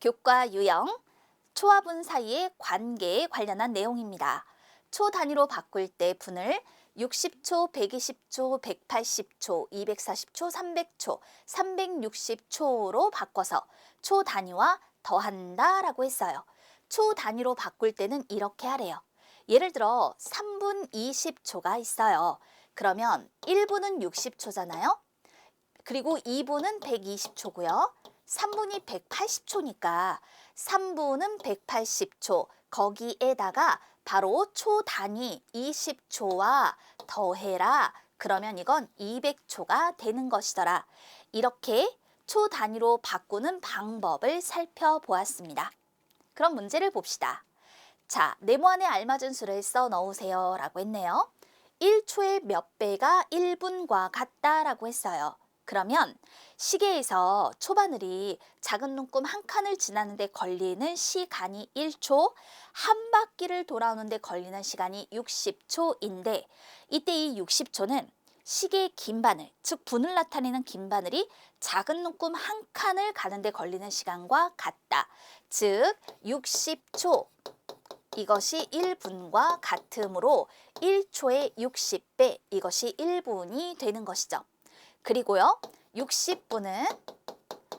교과 유형, 초와 분 사이의 관계에 관련한 내용입니다. 초 단위로 바꿀 때 분을 60초, 120초, 180초, 240초, 300초, 360초로 바꿔서 초 단위와 더한다 라고 했어요. 초 단위로 바꿀 때는 이렇게 하래요. 예를 들어 3분 20초가 있어요. 그러면 1분은 60초잖아요. 그리고 2분은 120초고요. 3분이 180초니까 3분은 180초. 거기에다가 바로 초 단위 20초와 더해라. 그러면 이건 200초가 되는 것이더라. 이렇게 초 단위로 바꾸는 방법을 살펴보았습니다. 그럼 문제를 봅시다. 자, 네모 안에 알맞은 수를 써 넣으세요 라고 했네요. 1초의 몇 배가 1분과 같다라고 했어요. 그러면 시계에서 초바늘이 작은 눈금 한 칸을 지나는데 걸리는 시간이 1초, 한 바퀴를 돌아오는데 걸리는 시간이 60초인데 이때 이 60초는 시계의 긴 바늘, 즉 분을 나타내는 긴 바늘이 작은 눈금 한 칸을 가는데 걸리는 시간과 같다. 즉 60초 이것이 1분과 같으므로 1초의 60배 이것이 1분이 되는 것이죠. 그리고요. 60분은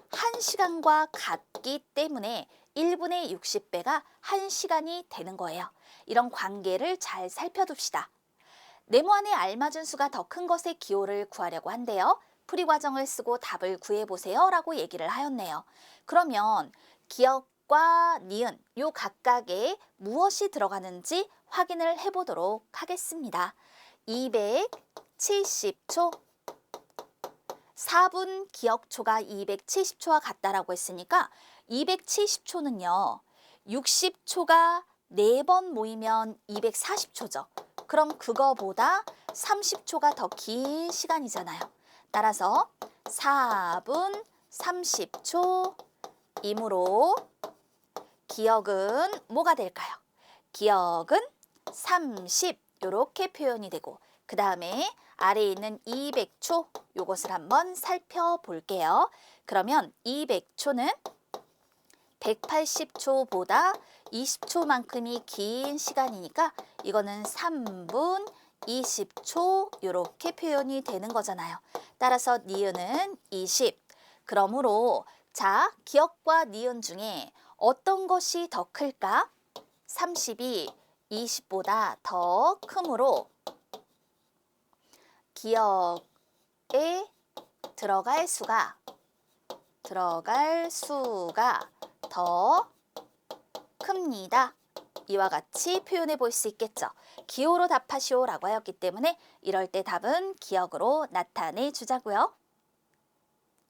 1시간과 같기 때문에 1분의 60배가 1시간이 되는 거예요. 이런 관계를 잘 살펴둡시다. 네모 안에 알맞은 수가 더 큰 것의 기호를 구하려고 한대요. 풀이 과정을 쓰고 답을 구해보세요 라고 얘기를 하였네요. 그러면 기억과 니은 요 각각에 무엇이 들어가는지 확인을 해보도록 하겠습니다. 270초 4분 기억초가 270초와 같다라고 했으니까 270초는요. 60초가 4번 모이면 240초죠. 그럼 그거보다 30초가 더 긴 시간이잖아요. 따라서 4분 30초 이므로 기억은 뭐가 될까요? 기억은 30 이렇게 표현이 되고 그 다음에 아래에 있는 200초 요것을 한번 살펴볼게요. 그러면 200초는 180초보다 20초만큼이 긴 시간이니까 이거는 3분 20초 이렇게 표현이 되는 거잖아요. 따라서 니은은 20. 그러므로 자 기억과 니은 중에 어떤 것이 더 클까? 30이 20보다 더 크므로 기억에 들어갈 수가 들어갈 수가 더 큽니다. 이와 같이 표현해 볼 수 있겠죠. 기호로 답하시오라고 하였기 때문에 이럴 때 답은 기억으로 나타내 주자고요.